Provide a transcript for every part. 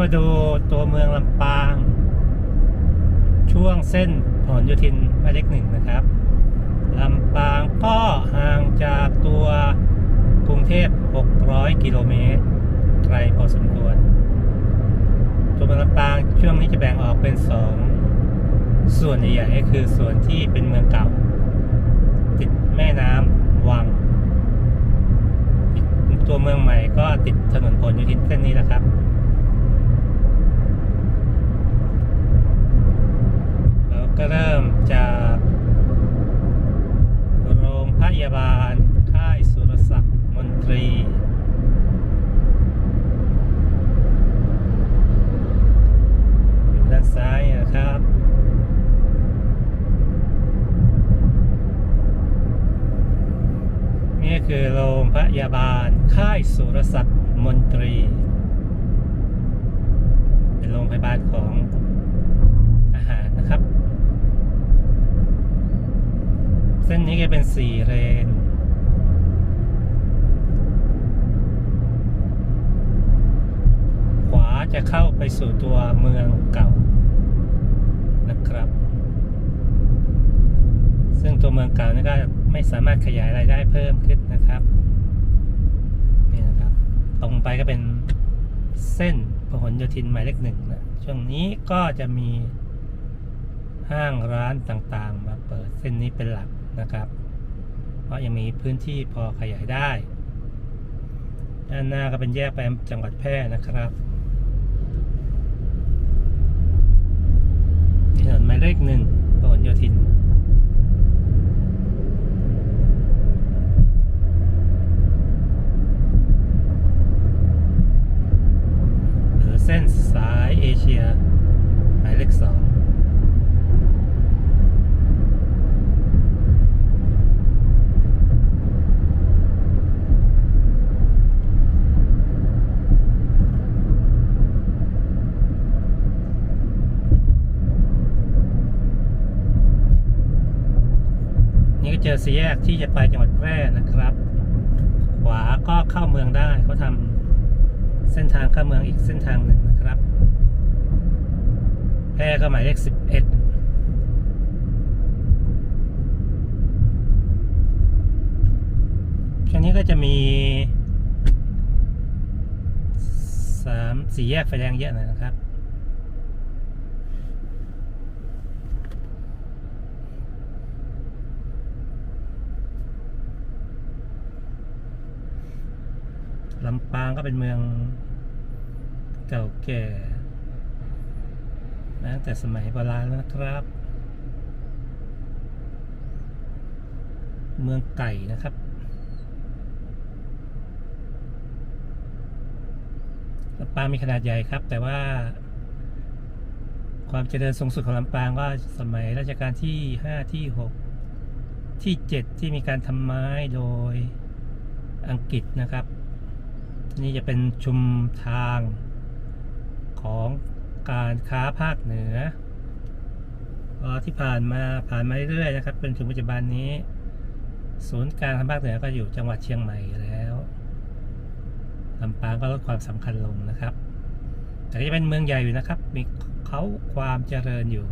มาดูตัวเมืองลำปาง ช่วงเส้นพหลโยธินหมายเลขหนึ่งนะครับลำปางก็ห่างจากตัวกรุงเทพ 600 กิโลเมตรไกลพอสมควร ตัวเมืองลำปางช่วงนี้จะแบ่งออกเป็นสองส่วนใหญ่ๆก็คือส่วนที่เป็นเมืองเก่า ติดแม่น้ำวัง ตัวเมืองใหม่ก็ติดถนนพลโยธินเส้นนี้แหละครับ เรา ก็เริ่มจากโรงพยาบาล ค่ายสุรศักดิ์มนตรี ด้านซ้ายนะครับนี่คือโรงพยาบาล ค่ายสุรศักดิ์มนตรี เป็นโรงพยาบาลของทหารนะครับ เส้นนี้ก็เป็นสี่เลนขวาจะเข้าไปสู่ตัวเมืองเก่านะครับ ซึ่งตัวเมืองเก่านี่ก็ไม่สามารถขยายรายได้เพิ่มขึ้นนะครับนี่นะครับตรงไปก็เป็นเส้นพหลโยธินหมายเลขหนึ่งนะช่วงนี้ก็จะมีห้างร้านต่างๆ มาเปิดเส้นนี้เป็นหลัก นะครับ เพราะยังมีพื้นที่พอขยายได้ ด้านหน้าก็เป็นแยกไปจังหวัดแพร่นะครับถนนหมายเลขหนึ่งพหลโยธินหรือเส้นสายเอเชียหมายเลขสองนี่ก็เจ อสี่แยกที่จะไปจังหวัดแพร่นะครับ ขวาก็เข้าเมืองได้เขาทำเส้นทางเข้าเมืองอีกเส้นทางหนึ่งนะครับ แพร่ก็หมายเลขสิบเอ็ดช่วงนี้ก็จะมีสามสี่แยกไฟแดงเยอะหน่อยนะครับ ลำปางก็เป็นเมืองเก่าแก่มาตั้งแต่สมัยโบราณแล้วนะครับ เมืองไก่นะครับ ลำปางมีขนาดใหญ่ครับ แต่ว่า ความเจริญสูงสุดของลำปางก็สมัยรัชกาลที่ 5 ที่ 6 ที่ 7 ที่มีการทำไม้โดยอังกฤษนะครับ นี่จะเป็นชุมทางของการค้าภาคเหนืออที่ผ่านมาผ่านมาเรื่อยๆนะครับเป็นถึงปัจจุบันนี้ ศูนย์กลางทางภาคเหนือก็อยู่จังหวัดเชียงใหม่แล้วลำปางก็ลดความสำคัญลงนะครับ แต่ก็จะเป็นเมืองใหญ่อยู่นะครับ มีเขาความเจริญอยู่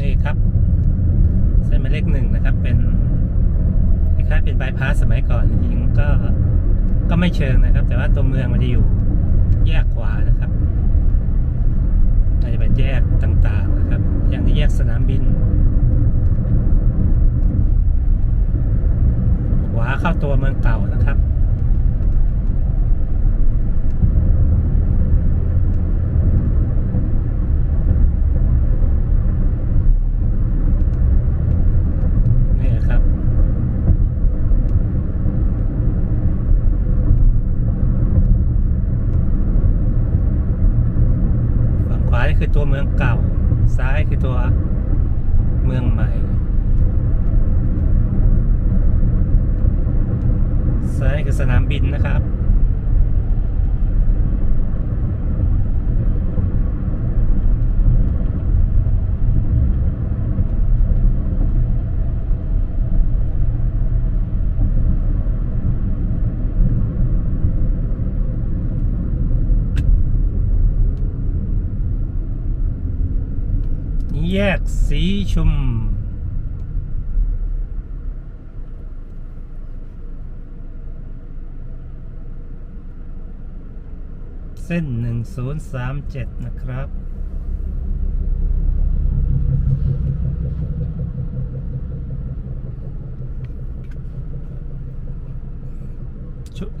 นี่ครับ เส้นหมายเลขหนึ่งนะครับ เป็นคล้ายๆเป็นายพาสสมัยก่อนจริงก็ก็ไม่เชิงนะครับ แต่ว่าตัวเมืองมันจะอยู่แยกขวานะครับอาจจะเป็นแยกต่างๆนะครับ อย่างที่แยกสนามบิน ขวาเข้าตัวเมืองเก่านะครับ นี่ครับ ฝั่งขวานี่คือตัวเมืองเก่า ซ้ายคือตัว เมืองใหม่ ซ้ายคือสนามบินนะครับ แยกสีชุม เส้น 1037 นะครับ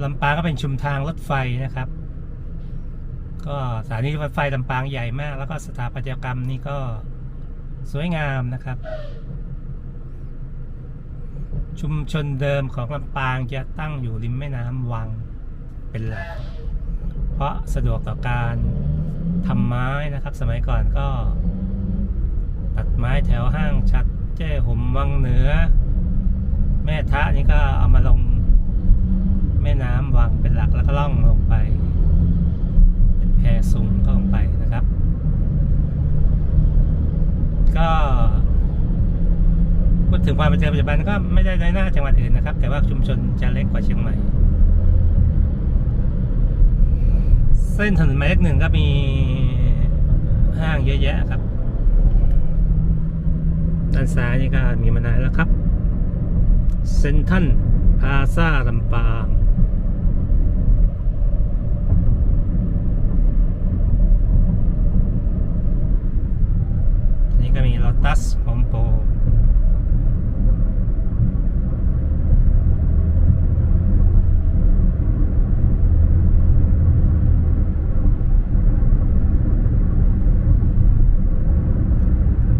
ลำปางก็เป็นชุมทางรถไฟนะครับ ก็สถานีรถไฟลำปางใหญ่มาก แล้วก็สถาปัตยกรรมนี่ก็ สวยงามนะครับ ชุมชนเดิมของลำปางจะตั้งอยู่ริมแม่น้ำวังเป็นหลัก เพราะสะดวกต่อการทำไม้นะครับ สมัยก่อนก็ ตัดไม้แถวห้างชัดแจ้ห่มวังเหนือ แม่ทะนี่ก็เอามาลงแม่น้ำวังเป็นหลักแล้วก็ล่องลงไป เป็นแพซุงก็ลงไปนะครับ ก็พูดถึงความเป็นเจริญปัจจุบันก็ไม่ได้ในหน้าจังหวัดอื่นนะครับ แต่ว่าชุมชนจะเล็กกว่าเชียงใหม่ เส้นถนนหมายเลขหนึ่งก็มีห้างเยอะแยะครับด้านซ้ายนี่ก็มีมานานแล้วครับ เซนทันพาซาลำปาง นี่ก็มีลอ ตัสโฮมโปร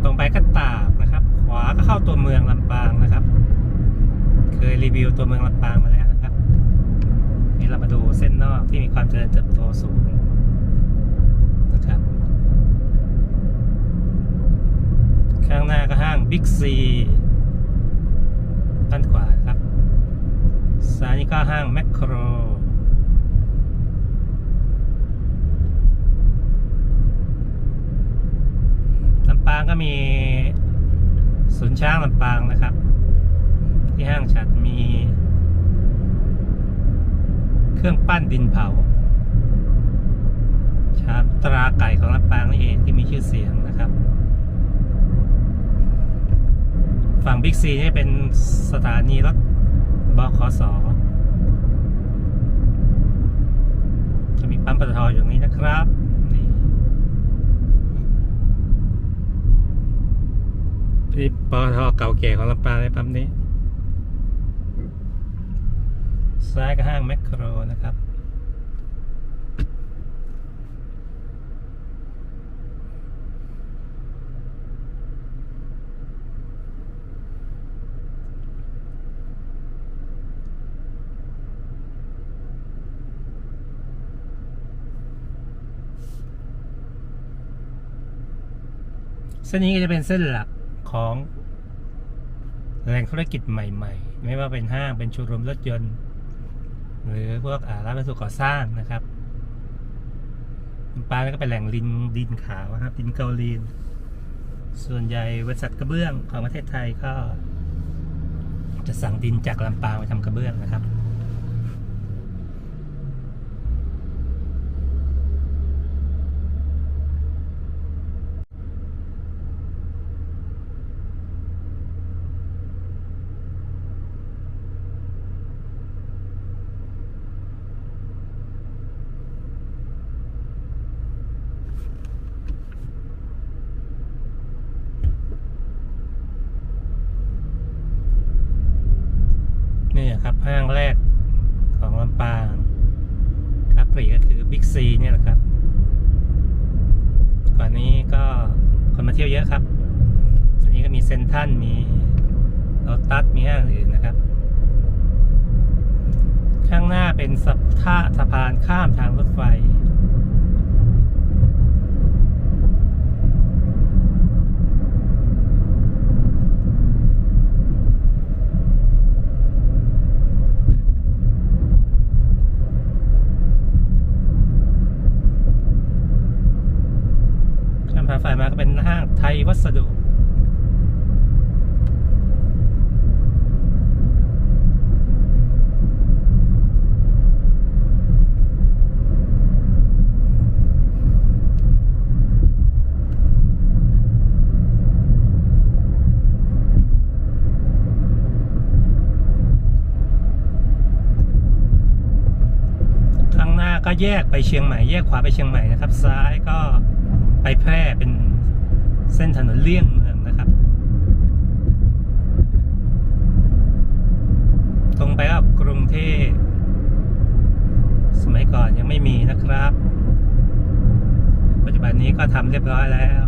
ตรงไปก็ตากนะครับ ขวาก็เข้าตัวเมืองลำปางนะครับ เคยรีวิวตัวเมืองลำปางมาแล้วนะครับ นี่เรามาดูเส้นนอกที่มีความเจริญเติบโตสูงนะครับ ข้างหน้าก็ห้าง บิ๊กซีด้านขวาครับซ้ายนี่ก็ห้างแมคโครลำปางก็มีศูนย์ช้างลำปางนะครับ ที่ห้างฉัดมี เครื่องปั้นดินเผาชาตราไก่ของลำปางนี่เองที่มีชื่อเสียงนะครับ ฝั่งบิ๊กซีนี่เป็นสถานีรถบขสจะมีปั๊มปตทอยู่ตรงนี้นะครับนี่นี่ปตทเก่าแก่ของลำปางในปั๊มนี้ ซ้ายก็ห้างแมคโครนะครับ เส้นนี้ก็จะเป็นเส้นหลักของแหล่งธุรกิจใหม่ ๆ ไม่ว่าเป็นห้างเป็นโชว์รูมรถยนต์ หรือพวกร้านวัสดุก่อสร้างนะครับลำปางก็เป็นแหล่งดินดินขาวนะครับดินเกาลีน ส่วนใหญ่บริษัทกระเบื้องของประเทศไทยก็ จะสั่งดินจากลำปางไปทำกระเบื้องนะครับ นี่ครับ ห้างแรกของลำปางครับปรีก็คือบิ๊กซีเนี่ยแหละครับ ก่อนนี้ก็คนมาเที่ยวเยอะครับอันนี้ก็มีเซนทันมีโลตัสมีห้างอื่นนะครับ ข้างหน้าเป็นสะท่าสะพานข้ามทางรถไฟ ฝ่ายมาก็เป็นห้างไทยวัสดุก็แยกไปเชียงใหม่ แยกขวาไปเชียงใหม่นะครับ ซ้ายก็ ไปแพร่เป็นเส้นถนนเลี่ยงเมืองนะครับ ตรงไปก็กรุงเทพสมัยก่อนยังไม่มีนะครับ ปัจจุบันนี้ก็ทำเรียบร้อยแล้ว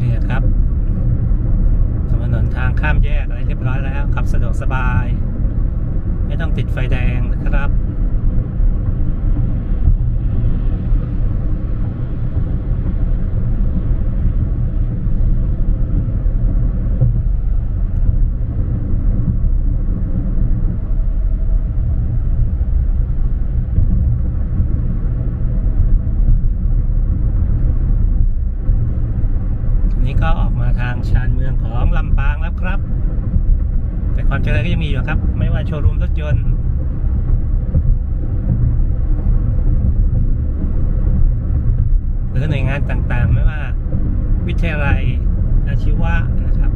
นี่ครับถนนทาง ข้ามแยกอะไรเรียบร้อยแล้วขับสะดวกสบาย ไม่ต้องติดไฟแดงนะครับ อันนี้ก็ออกมาทางชานเมืองของลำปางแล้วครับ แต่ความเจริญก็ยังมีอยู่ครับ ไม่ว่าโชว์รูมรถยนต์ หรือหน่วยงาน ต่างๆ ไม่ว่า วิทยาลัยอาชีวะนะครับ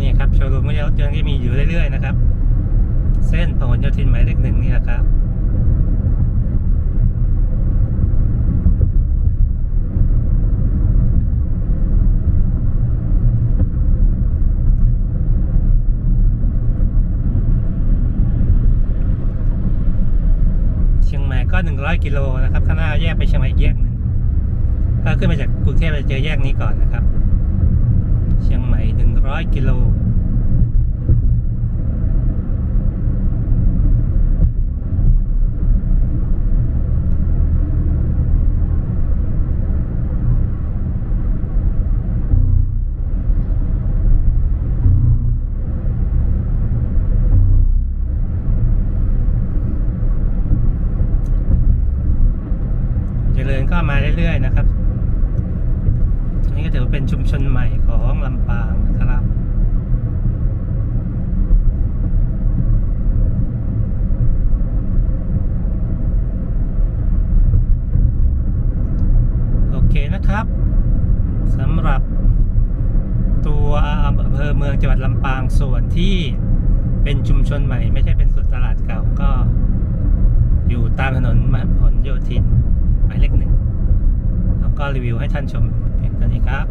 นี่ครับโชว์รูมรถยนต์ก็มีอยู่เรื่อยๆนะครับ เส้นพหลโยธินหมายเลขหนึ่งนี่แหละครับเชียงใหม่ก็ 100 กิโลนะครับข้างหน้าแยกไปเชียงใหม่อีกแยกหนึ่งก็ขึ้นมาจากกรุงเทพไปเจอแยกนี้ก่อนนะครับ เชียงใหม่ 100 กิโล เจริญ ก็มาเรื่อยๆนะครับอันนี้ก็ถือว่าเป็นชุมชนใหม่ของลำปางนะครับโอเคนะครับสำหรับตัวอำเภอเมืองจังหวัดลำปางส่วนที่เป็นชุมชนใหม่ ไม่ใช่เป็นสุดตลาดเก่าก็ อยู่ตามถนนมหาผลโยธินหมายเลขหนึ่งแล้ว ก็รีวิวให้ท่านชมเพียงเท่านี้ครับ